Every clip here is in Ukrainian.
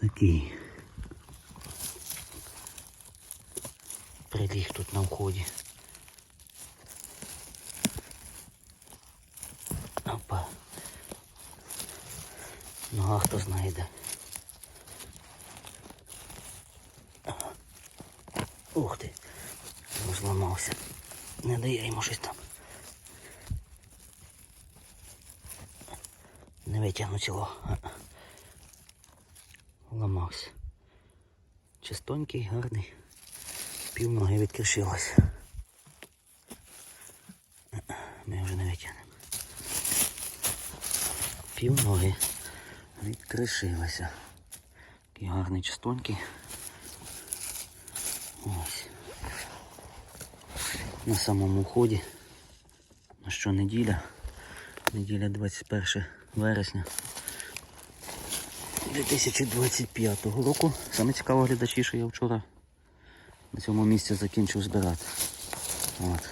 Такий. Приліг тут на вході. Опа. Нога хто знайде. Ух ти. Ну, зламався. Не дає йому щось там. Не витягну цілого. Чистонький, гарний. Пів ноги відкришилось. Ми вже не витягнемо. Пів ноги відкришилося. Такий гарний чистонький. Ось. На самому ході. На що неділя? Неділя 21 вересня 2025 року. Саме цікаво глядачі, що я вчора на цьому місці закінчив збирати. От.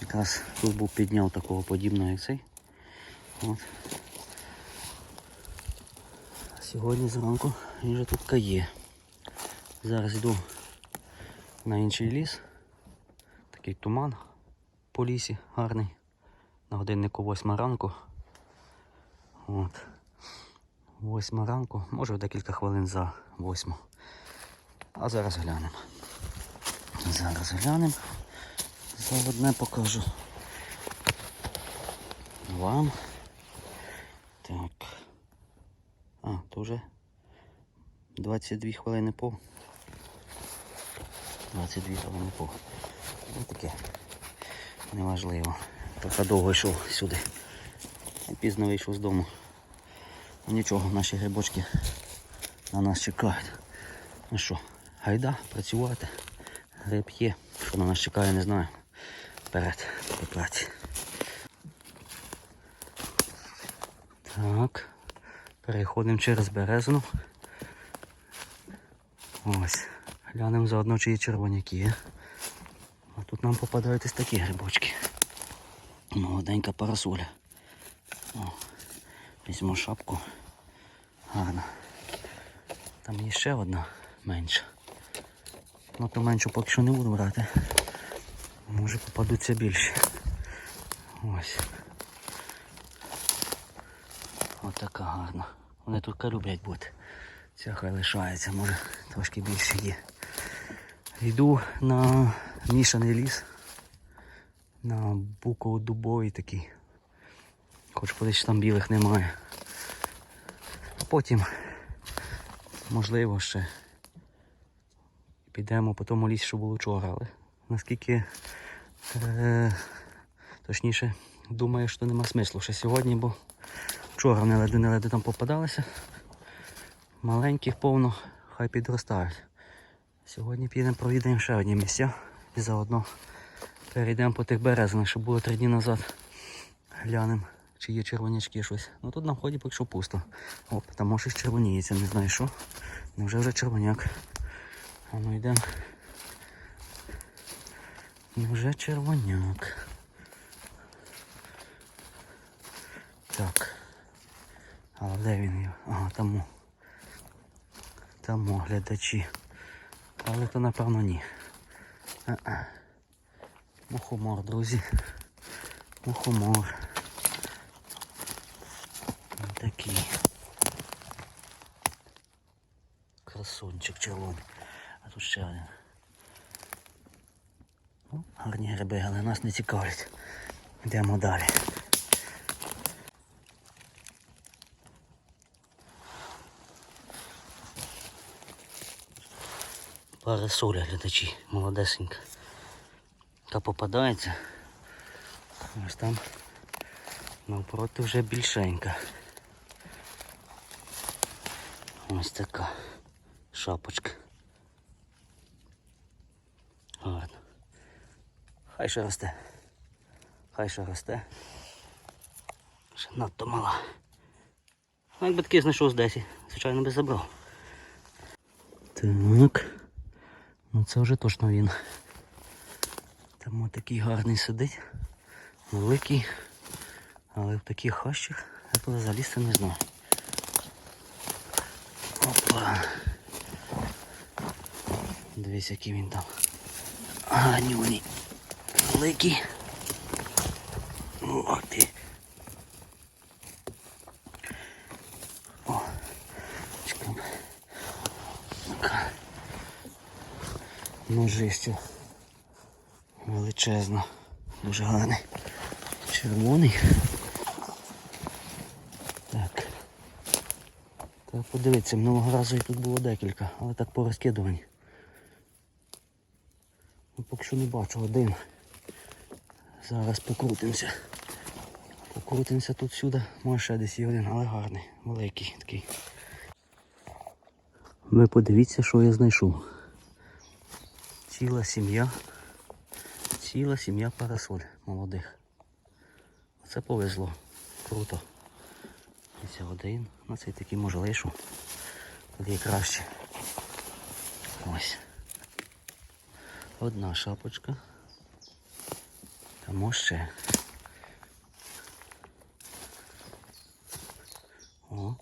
Якраз тут був підняв такого подібного, як цей. От. Сьогодні зранку він вже тут є. Зараз йду на інший ліс. Такий туман по лісі гарний. На годиннику 8 ранку. От. 8 ранку, може декілька хвилин за 8. А зараз глянемо. Зараз глянемо. Заодне покажу вам. Так. А, то вже 22 хвилини по. 22 хвилини по. Ну таке. Неважливо. Трохи довго йшов сюди. Пізно вийшов з дому. Нічого, наші грибочки на нас чекають. Ну що, гайда, працювати. Гриб є. Що на нас чекає, не знаю. Вперед, по праці. Так. Переходимо через березину. Ось. Глянемо заодно, чи є червоняки є. А тут нам попадають ось такі грибочки. Молоденька парасоля. О, візьму шапку. Гарно. Там є ще одна менша. Ну то меншу поки що не буду брати. Може попадуться більше. Ось. Отака гарна. Вони тут люблять бути. Ця хай лишається, може трошки більше є. Йду на мішаний ліс. На буково-дубовий такий. Хоч подивитися, там білих немає. Потім, можливо, ще підемо по тому лісі, що було вчора, але наскільки е, точніше думаю, що нема смислу ще сьогодні, бо вчора не леди не леди там попадалися. Маленьких повно, хай підростають. Сьогодні підемо провідаємо ще одні місця і заодно перейдемо по тих березинах, що було три дні назад. Глянемо, чи є червонячки щось. Ну тут на вході поки що пусто. Оп, там може щось червоніється, не знаю що. Невже вже червоняк. А ну йдемо. Невже червоняк. Так. Але де він є? Ага, тому. Тому глядачі. Але то напевно ні. А-а. Мухомор, друзі. Мухомор. Такий. Красунчик червоний. А тут ще один. Ну, гарні гриби, але нас не цікавлять. Йдемо далі. Парасоля глядачі, молодесенька. Та попадається. Ось там навпроти вже більшенька. Ось така шапочка. Гарно. Хай ще росте. Хай ще росте. Ще надто мала. Ну, якби такий знайшов з 10, звичайно би забрав. Так. Ну це вже точно він. Там такий гарний сидить. Великий. Але в таких хащах я туди залізти не знаю. Опа. Дивись, який він там. Ганюний. Великий. О, ти. О. Така. Ножистю. Величезно. Дуже гарний. Червоний. Треба подивитися, минулого разу і тут було декілька, але так порозкидувані. Ну, поки що не бачу один. Зараз покрутимося. Покрутимося тут сюди, може ще десь є один, але гарний, великий такий. Ви подивіться, що я знайшов. Ціла сім'я. Ціла сім'я парасоль молодих. Це повезло. Круто. Ось один. Ну цей такий може лишу. Тоді краще. Ось. Одна шапочка. Там ще. О.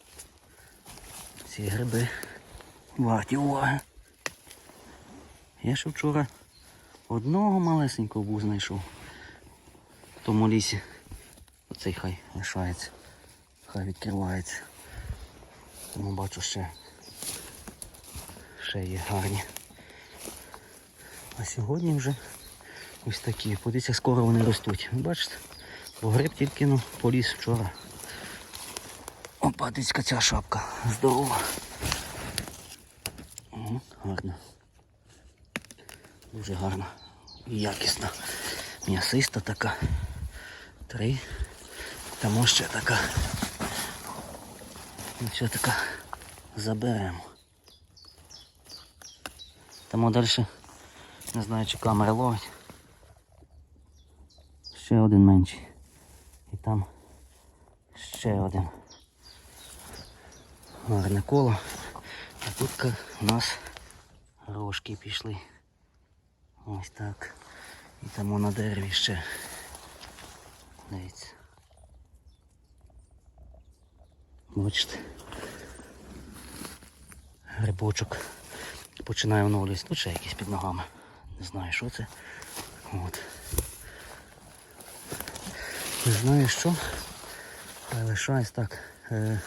Ці гриби. Варті уваги. Я ще вчора одного малесенького був знайшов. В тому лісі. Оцей хай лишається. Хай відкривається. Тому бачу ще. Ще є гарні. А сьогодні вже ось такі. Подивіться, скоро вони ростуть. Бачите? Бо гриб тільки ну, поліз вчора. Опа, дицька ця шапка. Здорова. Гарна. Дуже гарна. Якісна. М'ясиста така. Три. Ось ще така. Ну що така заберемо. Тому далі не знаю чи камера ловить. Ще один менший. І там ще один. Гарне коло. А тут у нас рожки пішли. Ось так. І там на дереві ще. Дивіться. Бачите. Грибочок починає оновлюватися. Тут ще якісь під ногами. Не знаю що це. От. Не знаю що. Але лишаюсь так. Е,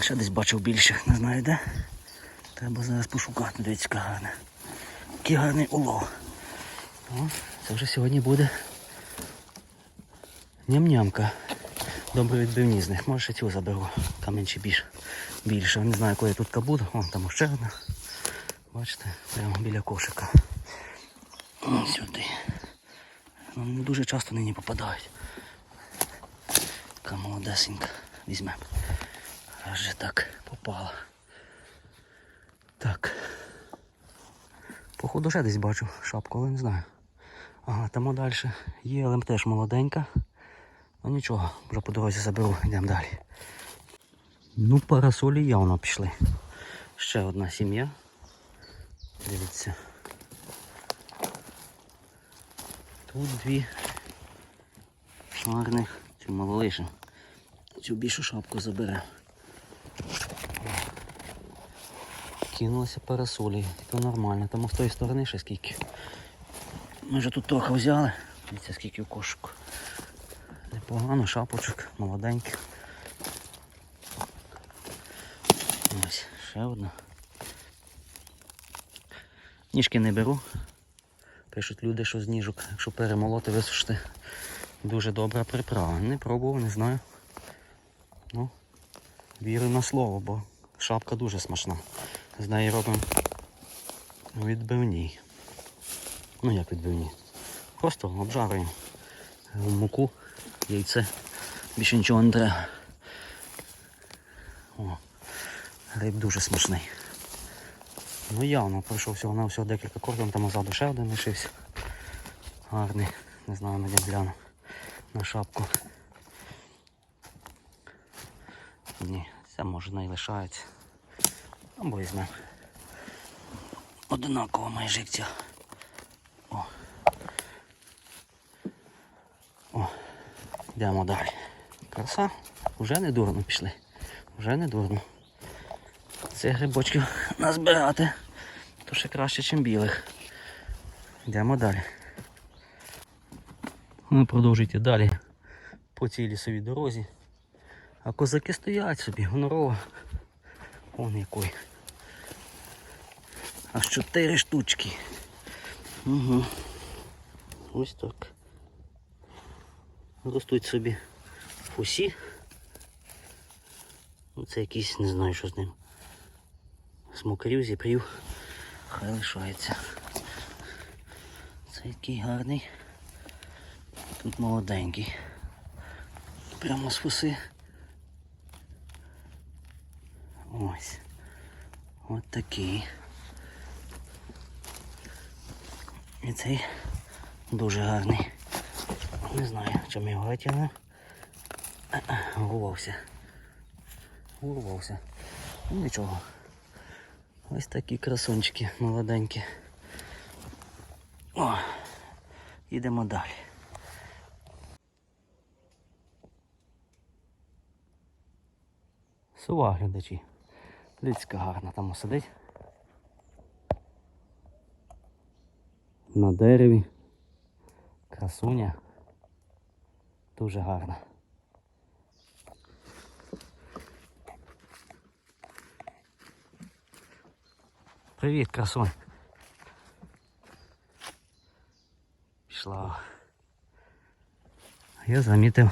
ще десь бачив більше, не знаю де. Треба зараз пошукати, дивіться, яка гарна. Який гарний улов. О, це вже сьогодні буде ням-нямка. Добре відбивні з них. Може ще цю заберу. Камінчі більше. Більше. Не знаю, коли я тут буду. Вон там ще одна. Бачите, прямо біля кошика. О, сюди. Ну, дуже часто нині попадають. Така молодесенька. Візьмемо. Аж же так попала. Так. Походу ще десь бачу шапку, але не знаю. Ага, там далі є, але теж молоденька. Ну нічого, вже по дорозі заберу, йдемо далі. Ну, парасолі явно пішли. Ще одна сім'я. Дивіться. Тут дві гарних, цю малолишу. Цю більшу шапку забере. Кинулося парасолі, то нормально, тому з тої сторони ще скільки. Ми вже тут трохи взяли. Дивіться, скільки в кошику. Непогано, шапочок, молоденьких. Ось, ще одна. Ніжки не беру. Пишуть люди, що з ніжок, якщо перемолоти, висушити. Дуже добра приправа. Не пробував, не знаю. Ну, вірю на слово, бо шапка дуже смачна. З неї робимо відбивні. Ну як відбивні? Просто обжарюємо в муку, яйце. Більше нічого не треба. О, гриб дуже смачний. Ну явно пройшов всього на всього декілька кордон, там позаду ще один лишився. Гарний, не знаю, на гляну на шапку. Ні, це може не лишається. Або візьмемо. Одинаково майже як ця. О. О, йдемо далі. Краса. Вже не дурно пішли. Вже не дурно. цих грибочків назбирати, то ще краще, ніж білих. Йдемо далі. Ви продовжуйте далі по цій лісовій дорозі. А козаки стоять собі, гонорово. Вон який. Аж чотири штучки. Угу. Ось так. Ростуть собі фусі. Ну, це якийсь, не знаю, що з ним. Смокрів, зіпрів. Хай лишається. Це який гарний. Тут молоденький. Прямо з фуси. Ось. От такий. І цей дуже гарний. Не знаю, чому його витягнув. Урвався. Урвався. Ну нічого. Ось такі красунчики молоденькі. О, їдемо далі. Сува глядачі. Дицька гарна там сидить. На дереві. Красуня. Дуже гарна. Привіт, красунь. Пішла. Я замітив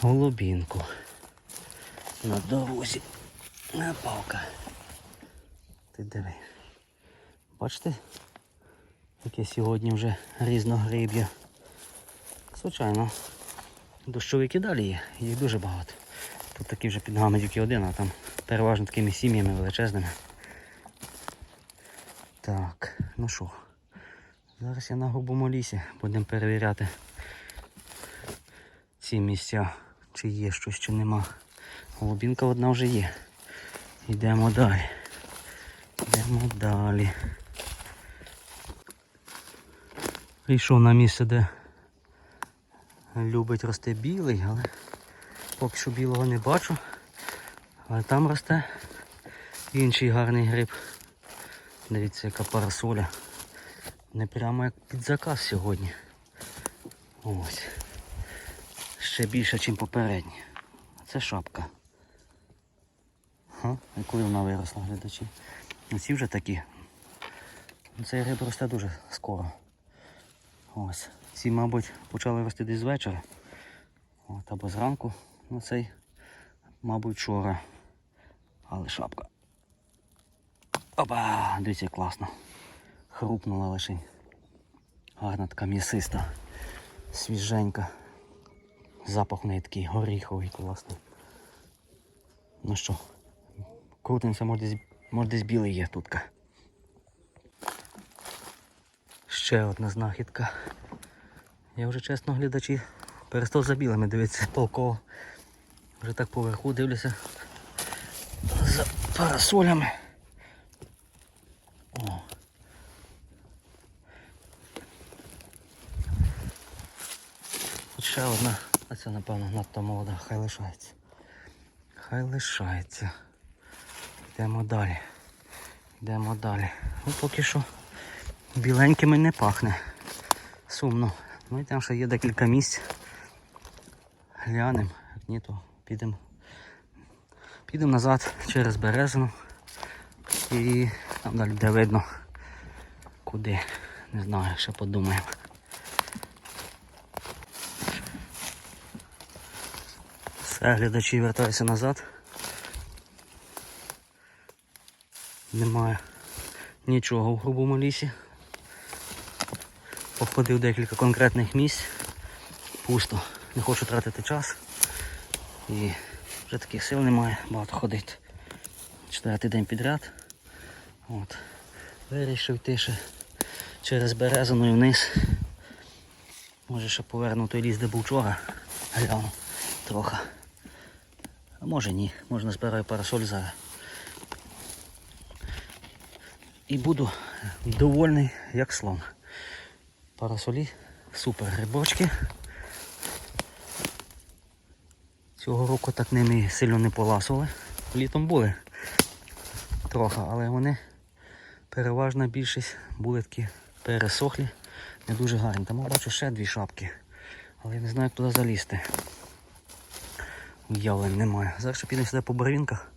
голубінку на дорозі. На палка. Ти диви. Бачите, яке сьогодні вже різногриб'я. Звичайно, дощовики далі є, їх дуже багато. Тут такі вже під ногами тільки один, а там переважно такими сім'ями величезними. Так, ну що, зараз я на грубому лісі будемо перевіряти ці місця, чи є щось, чи нема. Голубінка одна вже є. Йдемо далі. Йдемо далі. Прийшов на місце, де любить рости білий, але поки що білого не бачу. Але там росте інший гарний гриб. Дивіться, яка парасоля. Не прямо як під заказ сьогодні. Ось. Ще більше, ніж попередні. Це шапка. Ха, коли вона виросла, глядачі. Ці вже такі. Цей гриб росте дуже скоро. Ось. Ці, мабуть, почали рости десь з вечора. От, або зранку. Ну цей, мабуть, вчора. Але шапка. Опа! Дивіться, класно. Хрупнула лишень. Гарна така м'ясиста, свіженька. Запах в неї такий горіховий класний. Ну що, крутимося, може десь, може десь білий є тутка. Ще одна знахідка. Я вже чесно глядачі перестав за білими дивитися полково. Вже так поверху дивлюся за парасолями. О. Ще одна, а це напевно надто молода, хай лишається. Хай лишається. Йдемо далі. Йдемо далі. Ну поки що біленькими не пахне. Сумно. Ну і там ще є декілька місць. Глянемо. Як ні, то підемо. Підемо назад через березину. І там далі де видно куди. Не знаю, ще подумаємо. Все, глядачі вертаюся назад. Немає нічого в грубому лісі. Походив декілька конкретних місць. Пусто. Не хочу тратити час. І вже таких сил немає, багато ходити. Четвертий день підряд. От. Вирішив йти ще через березину і вниз. Може ще поверну той ліс, де був вчора. Гляну трохи. А може ні, можна збираю парасоль зараз. І буду довольний як слон. Парасолі, супер грибочки. Цього року так ними сильно не поласували. Літом були. трохи, але вони переважна більшість були такі пересохлі, не дуже гарні. Там бачу ще дві шапки. Але я не знаю, як туди залізти. Уявлень немає. Зараз ще підемо сюди по барвінках.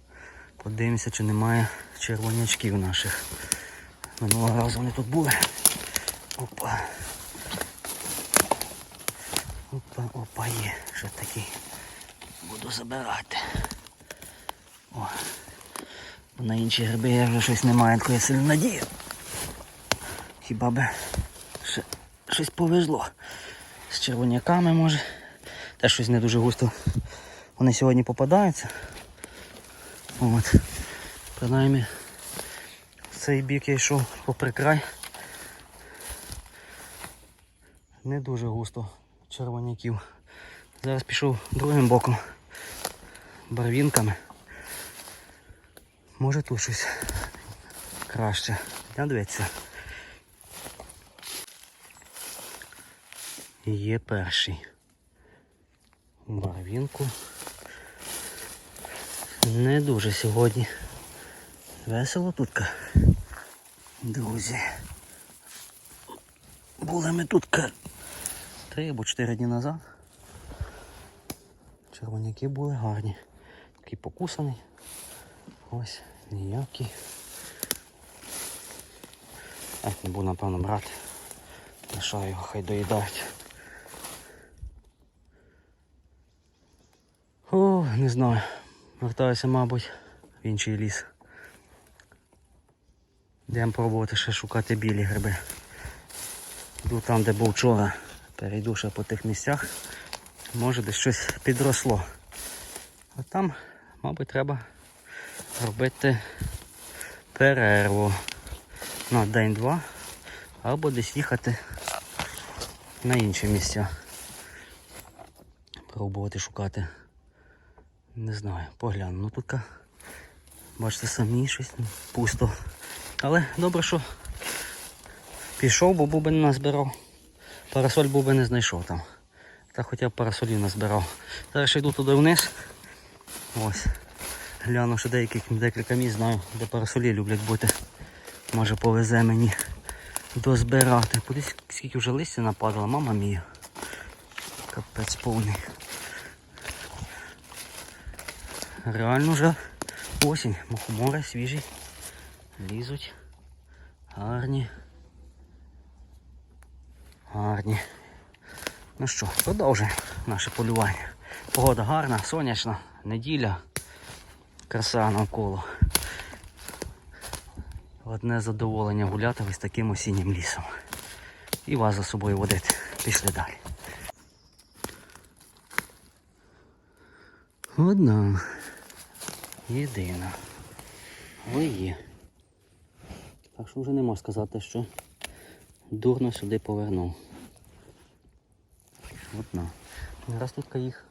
Подивимося, чи немає червонячків наших. Минулого разу вони тут були. Опа. Опа, опа, є. Що такий. Буду забирати. О. На інші гриби я вже щось немає, такої сильно надії. Хіба би ще щось повезло. З червоняками може. Теж щось не дуже густо. Вони сьогодні попадаються. От. Принаймні цей бік я йшов попри край. Не дуже густо червоняків. Зараз пішов другим боком. Барвінками. Може тут щось краще. Дивіться. Є перший. Барвінку. Не дуже сьогодні. Весело тутка. Друзі. Були ми тут три або чотири дні назад. Червоняки були гарні. Такий покусаний. Ось, ніякий. Ех, не буду напевно брати. Лишаю його, хай доїдають. О, не знаю. Вертаюся, мабуть, в інший ліс. Йдемо пробувати ще шукати білі гриби. Йду там, де був вчора. Перейду ще по тих місцях. Може десь щось підросло. А там, мабуть, треба робити перерву на день-два або десь їхати на інші місця. Пробувати шукати. Не знаю, погляну. Ну тут, бачите, самі щось пусто. Але добре, що пішов, бо не назбирав. Парасоль був би не знайшов там. Та хоча б парасолів назбирав. Зараз ще йду туди вниз. Ось. Гляну, що деяких декілька місць знаю, де парасолі люблять бути. Може повезе мені дозбирати. Подивись, скільки вже листя нападало, мама мія. Капець повний. Реально вже осінь. Мухомори свіжі. Лізуть. Гарні. Гарні. Ну що, продовжуємо наше полювання. Погода гарна, сонячна, неділя. Краса навколо. Одне задоволення гуляти ось таким осіннім лісом. І вас за собою водити. Пішли далі. Одна. Єдина. Але є. Так що вже не можу сказати, що дурно сюди повернув. Одна. Зараз тут їх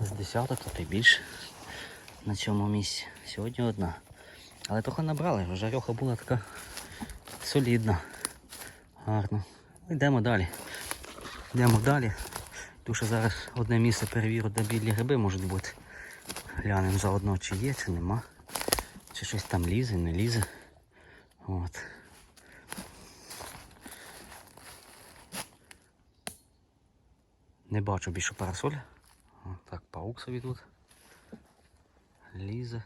з десяток, а то більше на цьому місці. Сьогодні одна. Але трохи набрали, жарьоха була така солідна. Гарно. Йдемо далі. Йдемо далі. Що зараз одне місце перевірю, де білі гриби можуть бути. Глянемо заодно, чи є, чи нема. Чи щось там лізе, не лізе. От. Не бачу більше парасоль. Так, паук собі тут. Лізе.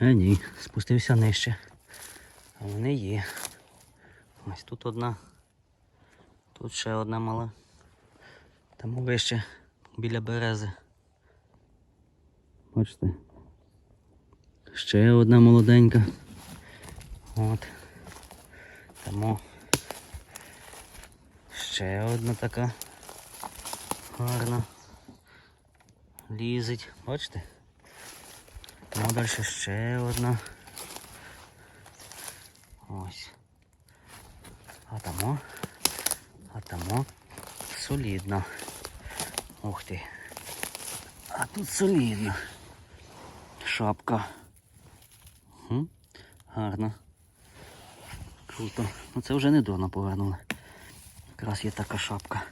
Е, ні, спустився нижче. А вони є. Ось тут одна. Тут ще одна мала. Там вище біля берези. Бачите? Ще одна молоденька. От. Тому ще одна така гарна. Лізить. Бачите? Ну, далі ще одна. Ось. А тамо. А тамо солідно. Ух ти. А тут солідно. Шапка. Хм? Гарно. Круто. Ну це вже не дурно повернули. Якраз є така шапка.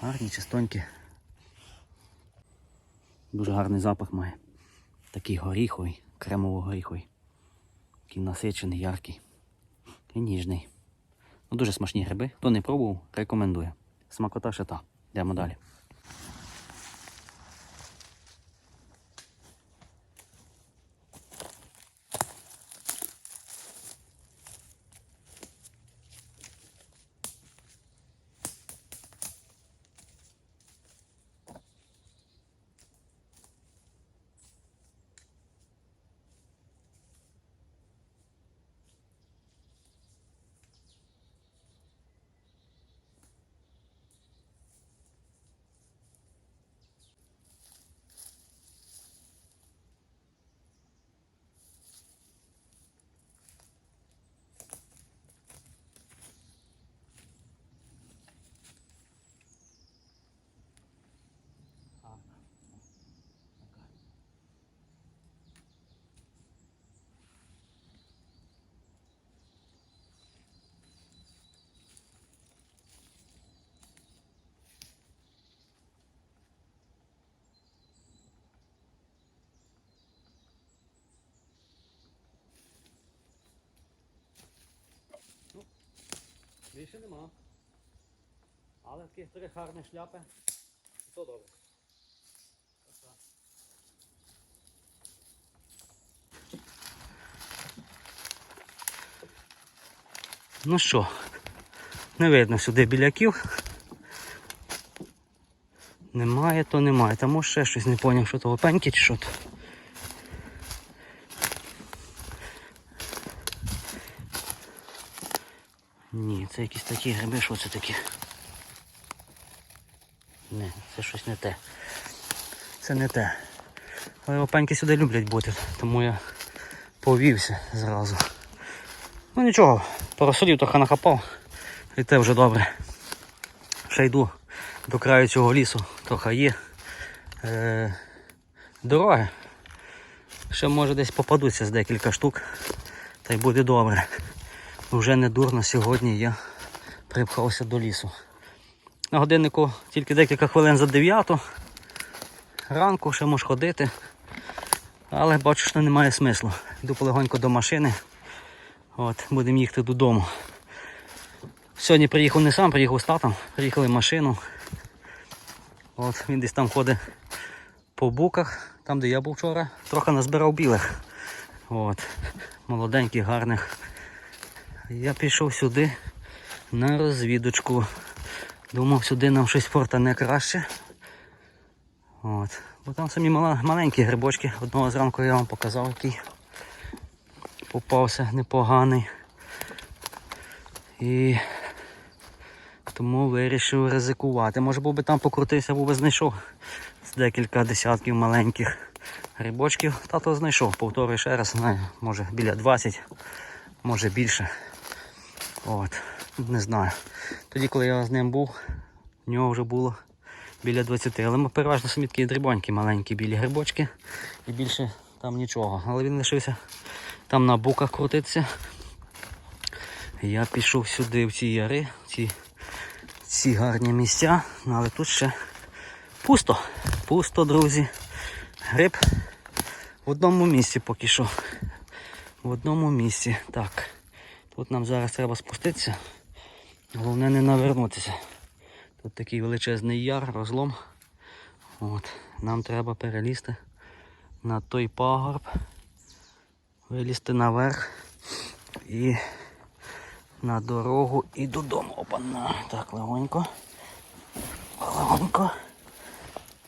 Гарні, чистонькі. Дуже гарний запах має. Такий горіховий, кремово-горіховий. Такий насичений, яркий і ніжний. Ну, дуже смачні гриби. Хто не пробував, рекомендую. Смакота ще та. Йдемо далі. Більше нема. Але такі три гарні шляпи. То добре. Ну що, не видно сюди біляків. Немає, то немає. Та може ще щось не зрозумів, що то опеньки чи що то. Ні, це якісь такі гриби, що це таке? Не, це щось не те. Це не те. Але опеньки сюди люблять бути, тому я повівся зразу. Ну нічого, поросолів трохи нахапав, і те вже добре. Ще йду до краю цього лісу, трохи є. Е, дороги. Ще може десь попадуться з декілька штук, та й буде добре. Вже не дурно сьогодні я припхався до лісу. На годиннику тільки декілька хвилин за 9 ранку ще можеш ходити. Але бачу, що немає смислу. Йду полегонько до машини. От, будемо їхати додому. Сьогодні приїхав не сам, приїхав з татом, приїхали машину. От, він десь там ходить по буках, там де я був вчора, трохи назбирав білих. От, молоденьких, гарних. Я пішов сюди на розвідочку. Думав, сюди нам щось фортане краще. От. Бо там самі мала, маленькі грибочки. Одного зранку я вам показав, який попався непоганий. І тому вирішив ризикувати. Може був би там покрутився, був би знайшов з декілька десятків маленьких грибочків. Тато знайшов, повторюю ще раз, знаю, може біля 20, може більше. От, не знаю. Тоді, коли я з ним був, в нього вже було біля 20. Але ми переважно самі такі дрібонькі, маленькі білі грибочки. І більше там нічого. Але він лишився там на буках крутитися. Я пішов сюди в ці яри, в ці, ці гарні місця. Ну, Але тут ще пусто. Пусто, друзі. Гриб в одному місці поки що. В одному місці. Так. Тут нам зараз треба спуститися. Головне не навернутися. Тут такий величезний яр, розлом. От. Нам треба перелізти на той пагорб, вилізти наверх і на дорогу і додому. Опана. Так, легонько. Легонько.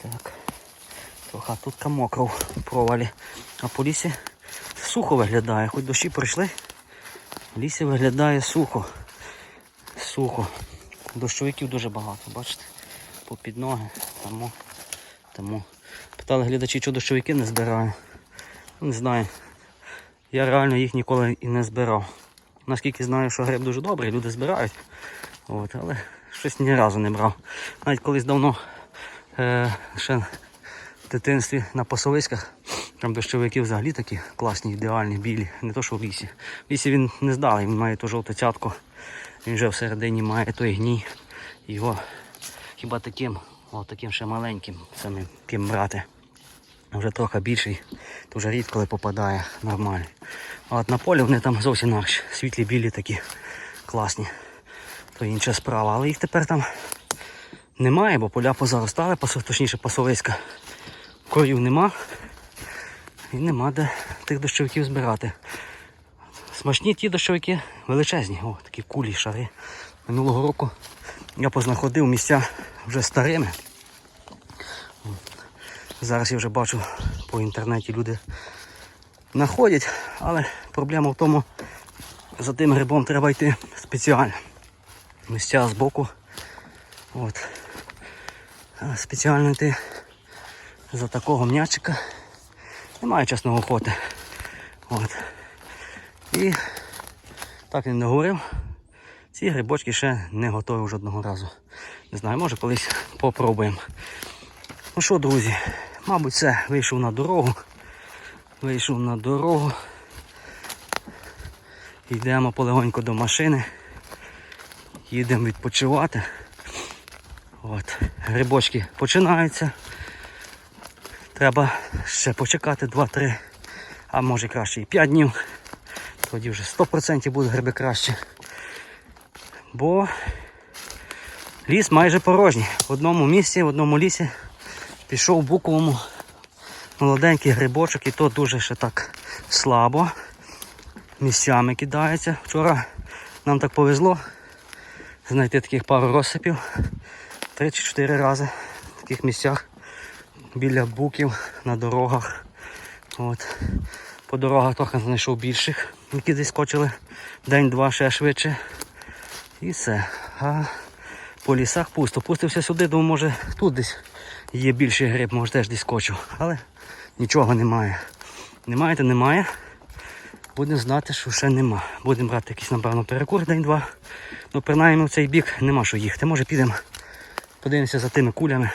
Так. Трохи тут мокро в провалі. А по лісі сухо виглядає, хоч дощі пройшли. В лісі виглядає сухо. Сухо. Дощовиків дуже багато, бачите? Попід ноги. Тому, тому. Питали глядачі, що дощовики не збираю. Не знаю. Я реально їх ніколи і не збирав. Наскільки знаю, що гриб дуже добрий, люди збирають. От, але щось ні разу не брав. Навіть колись давно е, ще в дитинстві на пасовиськах Там дощовики взагалі такі класні, ідеальні, білі. Не то, що в лісі. В лісі він не здалий, він має ту жовту цятку. Він вже всередині має той гній. Його хіба таким, о, таким ще маленьким самим ким брати. Вже трохи більший, то рідко попадає нормально. А от на полі вони там зовсім інакші. Світлі білі такі класні. То інша справа. Але їх тепер там немає, бо поля позаростали, точніше пасовиська. Корів нема. І нема де тих дощовиків збирати. Смачні ті дощовики величезні, о, такі кулі шари. Минулого року я познаходив місця вже старими. Зараз я вже бачу по інтернеті люди знаходять, але проблема в тому, за тим грибом треба йти спеціально. Місця збоку. От. Спеціально йти за такого м'ячика. Немає чесного охоти. От. І так він не говорив. Ці грибочки ще не готові жодного разу. Не знаю, може колись попробуємо. Ну що, друзі, мабуть, все, вийшов на дорогу. Вийшов на дорогу. Йдемо полегонько до машини. Їдемо відпочивати. От, грибочки починаються. Треба ще почекати 2-3, а може краще і 5 днів. Тоді вже 100% будуть гриби краще. Бо ліс майже порожній. В одному місці, в одному лісі пішов буковому молоденький грибочок і то дуже ще так слабо. Місцями кидається. Вчора нам так повезло знайти таких пару розсипів. Три чи чотири рази в таких місцях біля буків, на дорогах. От. По дорогах трохи знайшов більших, які десь скочили день-два ще швидше. І все. А по лісах пусто. Пустився сюди, думаю, може тут десь є більший гриб, може теж десь скочу. Але нічого немає. Немає, то немає. Будемо знати, що ще нема. Будемо брати якийсь, напевно, перекур день-два. Ну, принаймні в цей бік нема що їхати. Може підемо, подивимося за тими кулями.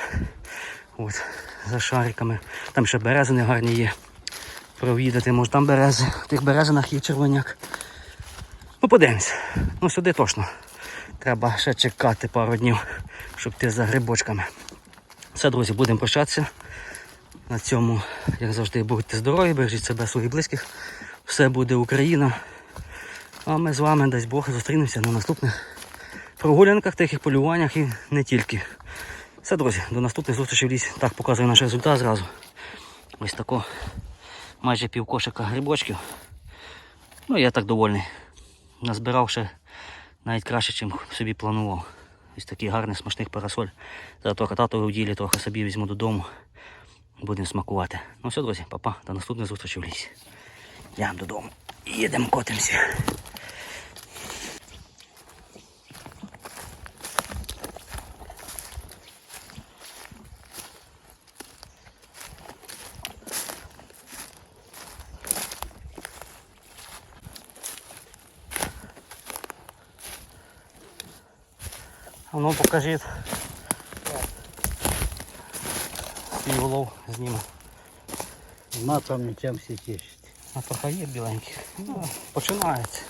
От, за шариками. Там ще березини гарні є. Провідати, може там берези. В тих березинах є червоняк. Ну, подивимось. Ну сюди точно. Треба ще чекати пару днів, щоб йти за грибочками. Все, друзі, будемо прощатися. На цьому, як завжди, будьте здорові, бережіть себе своїх близьких. Все буде Україна. А ми з вами, дасть Бог, зустрінемося на наступних прогулянках, тихих полюваннях і не тільки. Все, друзі, до наступних зустрічей в лісі. Так показую наш результат зразу. Ось тако майже пів кошика грибочків. Ну, я так довольний. Назбирав ще навіть краще, ніж собі планував. Ось такий гарний смачний парасоль. Зараз трохи татові в ділі, трохи собі візьму додому. Будемо смакувати. Ну все, друзі, папа, до наступної зустрічі в лісі. Йдемо додому. Їдемо, котимося. ну покажіть. Свій улов зніму. Нема там нічим всі тішить. А трохи є біленьких. Ну, починається.